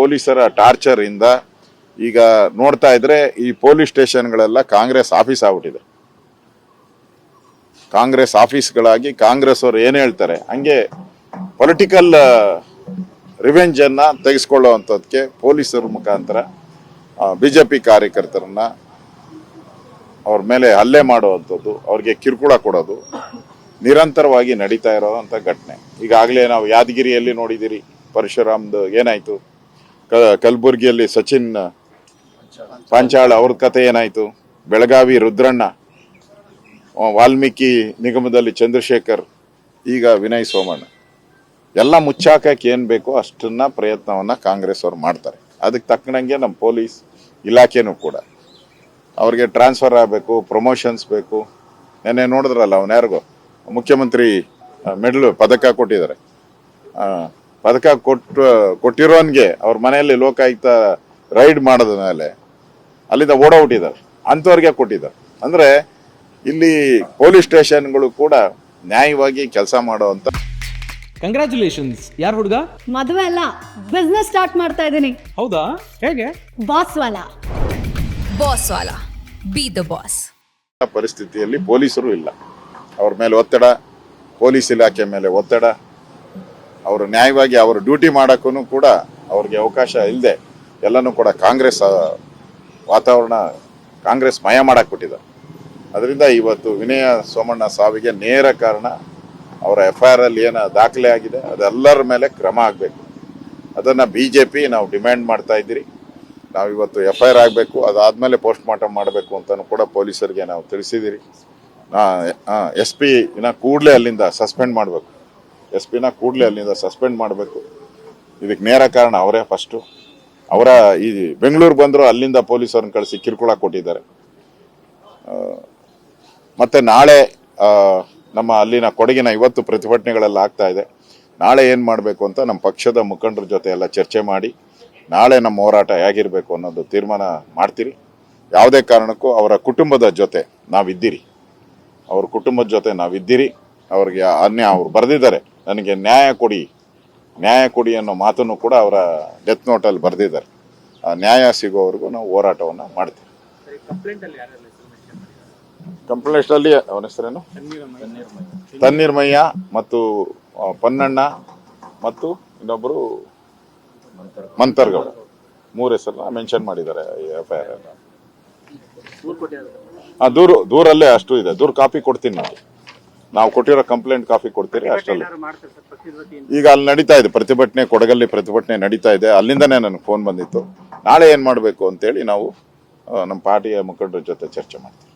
ಪೊಲೀಸರ ಟಾರ್ಚರ್ ಇಂದ ಈಗ ನೋಡ್ತಾ ಇದ್ರೆ ಈ ಪೊಲೀಸ್ ಸ್ಟೇಷನ್ಗಳೆಲ್ಲ ಕಾಂಗ್ರೆಸ್ ಆಫೀಸ್ ಆಗ್ಬಿಟ್ಟಿದೆ. ಕಾಂಗ್ರೆಸ್ ಆಫೀಸ್ಗಳಾಗಿ ಕಾಂಗ್ರೆಸ್ ಅವರು ಏನು ಹೇಳ್ತಾರೆ? ಹಂಗೆ ಪೊಲಿಟಿಕಲ್ ರಿವೆಂಜ್ ಅನ್ನ ಅಂಥದ್ಕೆ ಪೊಲೀಸರ ಮುಖಾಂತರ ಬಿಜೆಪಿ ಕಾರ್ಯಕರ್ತರನ್ನ ಅವ್ರ ಮೇಲೆ ಹಲ್ಲೆ ಮಾಡುವಂಥದ್ದು, ಅವ್ರಿಗೆ ಕಿರುಕುಳ ಕೊಡೋದು, ನಿರಂತರವಾಗಿ ನಡೀತಾ ಇರೋದಂಥ ಘಟನೆ. ಈಗಾಗಲೇ ನಾವು ಯಾದಗಿರಿಯಲ್ಲಿ ನೋಡಿದ್ದೀರಿ ಪರಶುರಾಮ್ದು ಏನಾಯ್ತು? ಕಲಬುರ್ಗಿಯಲ್ಲಿ ಸಚಿನ್, ಪಾಂಚಾಳ್ ಅವ್ರ ಕತೆ ಏನಾಯ್ತು? ಬೆಳಗಾವಿ ರುದ್ರಣ್ಣ ವಾಲ್ಮೀಕಿ ನಿಗಮದಲ್ಲಿ ಚಂದ್ರಶೇಖರ್, ಈಗ ವಿನಯ್ ಸೋಮಣ್ಣ. ಎಲ್ಲ ಮುಚ್ಚಾಕಕ್ಕೆ ಏನು ಬೇಕೋ ಅಷ್ಟನ್ನ ಪ್ರಯತ್ನವನ್ನು ಕಾಂಗ್ರೆಸ್ ಅವ್ರು ಮಾಡ್ತಾರೆ. ಅದಕ್ಕೆ ತಕ್ಕನಂಗೆ ನಮ್ಮ ಪೊಲೀಸ್ ಇಲಾಖೆನೂ ಕೂಡ. ಅವ್ರಿಗೆ ಟ್ರಾನ್ಸ್ಫರ್ ಆಗಬೇಕು, ಪ್ರಮೋಷನ್ಸ್ ಬೇಕು. ನೆನ್ನೆ ನೋಡಿದ್ರಲ್ಲ ಅವನ ಯಾರಿಗೋ? ಮುಖ್ಯಮಂತ್ರಿ ಮೆಡಲ್ ಪದಕ ಕೊಟ್ಟಿದ್ದಾರೆ. ಪದಕ ಕೊಟ್ಟು ಕೊಟ್ಟಿರೋನ್ಗೆ ಅವ್ರ ಮನೆಯಲ್ಲಿ ಲೋಕಾಯುಕ್ತ ರೈಡ್ ಮಾಡಿದ ಮೇಲೆ ಅಲ್ಲಿಂದ ಓಡೋಗ್ಬಿಟ್ಟಿದ್ದಾರೆ. ಅಂಥವ್ರಿಗೆ ಕೊಟ್ಟಿದ್ದಾರೆ. ಅಂದ್ರೆ ಇಲ್ಲಿ ಪೊಲೀಸ್ ಸ್ಟೇಷನ್ಗಳು ಕೂಡ ನ್ಯಾಯವಾಗಿ ಕೆಲಸ ಮಾಡುವಂತ ಕಂಗ್ರಾಚುಲೇಷನ್ಸ್ ಯಾರು ಹುಡುಗ? ಮದುವೆ ಅಲ್ಲ ಬಿಸ್ನೆಸ್ ಸ್ಟಾರ್ಟ್ ಮಾಡ್ತಾ ಇದ್ದೀನಿ. ಹೌದಾ? ಹೇಗೆ? ಬಾಸ್ ವಾಲ. ಬಾಸ್ ವಾಲ. ಬಿ ದ ಬಾಸ್ ಪರಿಸ್ಥಿತಿಯಲ್ಲಿ ಪೊಲೀಸರು ಇಲ್ಲ. ಅವ್ರ ಮೇಲೆ ಒತ್ತಡ ಪೊಲೀಸ್ ಇಲಾಖೆ ಮೇಲೆ ಒತ್ತಡ ಅವರು ನ್ಯಾಯವಾಗಿ ಅವರು ಡ್ಯೂಟಿ ಮಾಡೋಕ್ಕೂ ಕೂಡ ಅವ್ರಿಗೆ ಅವಕಾಶ ಇಲ್ಲದೆ ಎಲ್ಲನೂ ಕೂಡ ಕಾಂಗ್ರೆಸ್ ವಾತಾವರಣ ಕಾಂಗ್ರೆಸ್ ಮಯ ಮಾಡಕ್ಕೆ ಬಿಟ್ಟಿದ್ದಾರೆ ಅದರಿಂದ ಇವತ್ತು ವಿನಯ ಸೋಮಣ್ಣ ಸಾವಿಗೆ ನೇರ ಕಾರಣ ಅವರ ಎಫ್ ಐ ಅಲ್ಲಿ ಏನು ದಾಖಲೆ ಆಗಿದೆ, ಅದೆಲ್ಲರ ಮೇಲೆ ಕ್ರಮ ಆಗಬೇಕು. ಅದನ್ನು ಬಿ ಜೆ ಪಿ ನಾವು ಡಿಮ್ಯಾಂಡ್ ಮಾಡ್ತಾ ಇದ್ದೀರಿ. ನಾವು ಇವತ್ತು ಎಫ್ ಐ ಆರ್ ಆಗಬೇಕು, ಅದಾದಮೇಲೆ ಪೋಸ್ಟ್ ಮಾರ್ಟಮ್ ಮಾಡಬೇಕು ಅಂತಲೂ ಕೂಡ ಪೊಲೀಸರಿಗೆ ನಾವು ತಿಳಿಸಿದ್ದೀರಿ. ಎಸ್ ಪಿ ಇನ್ನು ಕೂಡಲೇ ಅಲ್ಲಿಂದ ಸಸ್ಪೆಂಡ್ ಮಾಡಬೇಕು. ಎಸ್ ಪಿನ ಕೂಡಲೇ ಅಲ್ಲಿಂದ ಸಸ್ಪೆಂಡ್ ಮಾಡಬೇಕು. ಇದಕ್ಕೆ ನೇರ ಕಾರಣ ಅವರೇ ಫಸ್ಟು. ಅವರ ಈ ಬೆಂಗಳೂರು ಬಂದರು ಅಲ್ಲಿಂದ ಪೊಲೀಸರನ್ನ ಕಳಿಸಿ ಕಿರುಕುಳ ಕೊಟ್ಟಿದ್ದಾರೆ. ಮತ್ತು ನಾಳೆ ನಮ್ಮ ಅಲ್ಲಿನ ಕೊಡಗಿನ ಇವತ್ತು ಪ್ರತಿಭಟನೆಗಳೆಲ್ಲ ಆಗ್ತಾ ಇದೆ. ನಾಳೆ ಏನು ಮಾಡಬೇಕು ಅಂತ ನಮ್ಮ ಪಕ್ಷದ ಮುಖಂಡರ ಜೊತೆ ಎಲ್ಲ ಚರ್ಚೆ ಮಾಡಿ, ನಾಳೆ ನಮ್ಮ ಹೋರಾಟ ಹೇಗಿರಬೇಕು ಅನ್ನೋದು ತೀರ್ಮಾನ ಮಾಡ್ತೀರಿ. ಯಾವುದೇ ಕಾರಣಕ್ಕೂ ಅವರ ಕುಟುಂಬದ ಜೊತೆ ನಾವಿದ್ದೀರಿ. ಅವ್ರ ಕುಟುಂಬದ ಜೊತೆ ನಾವಿದ್ದೀರಿ. ಅವ್ರಿಗೆ ಅನ್ಯ ಅವ್ರು ಬರೆದಿದ್ದಾರೆ. ನನಗೆ ನ್ಯಾಯ ಕೊಡಿ. ನ್ಯಾಯ ಕೊಡಿ ಅನ್ನೋ ಮಾತನ್ನು ಕೂಡ ಅವರ ಡೆತ್ ನೋಟಲ್ಲಿ ಬರೆದಿದ್ದಾರೆ. ಆ ನ್ಯಾಯ ಸಿಗೋವರೆಗೂ ನಾವು ಹೋರಾಟವನ್ನು ಮಾಡ್ತೀವಿ. ಕಂಪ್ಲೇಂಟ್ ಅಲ್ಲಿ ಅವನ ಹೆಸರೇನು? ತಣ್ಣೀರ್ಮಯ್ಯ ಮತ್ತು ಪನ್ನಣ್ಣ ಮತ್ತು ಇನ್ನೊಬ್ಬರು ಮಂತರ್ಗೌಡ. ಮೂರು ಹೆಸರನ್ನ ಮೆನ್ಷನ್ ಮಾಡಿದ್ದಾರೆ ಎಫ್ ಐ ಆರ್ ದೂರು ದೂರಲ್ಲೇ ಅಷ್ಟು ಇದೆ. ದೂರ ಕಾಪಿ ಕೊಡ್ತೀನಿ ನಾವು ನಾವು ಕೊಟ್ಟಿರೋ ಕಂಪ್ಲೇಂಟ್ ಕಾಫಿ ಕೊಡ್ತೀರಿ ಅಷ್ಟೇ ಈಗ ಅಲ್ಲಿ ನಡೀತಾ ಇದೆ ಪ್ರತಿಭಟನೆ ಕೊಡಗಲ್ಲಿ ಪ್ರತಿಭಟನೆ ನಡೀತಾ ಇದೆ. ಅಲ್ಲಿಂದನೇ ನನಗೆ ಫೋನ್ ಬಂದಿತ್ತು. ನಾಳೆ ಏನು ಮಾಡಬೇಕು ಅಂತೇಳಿ ನಾವು ನಮ್ಮ ಪಾರ್ಟಿಯ ಮುಖಂಡರ ಜೊತೆ ಚರ್ಚೆ ಮಾಡ್ತೀವಿ.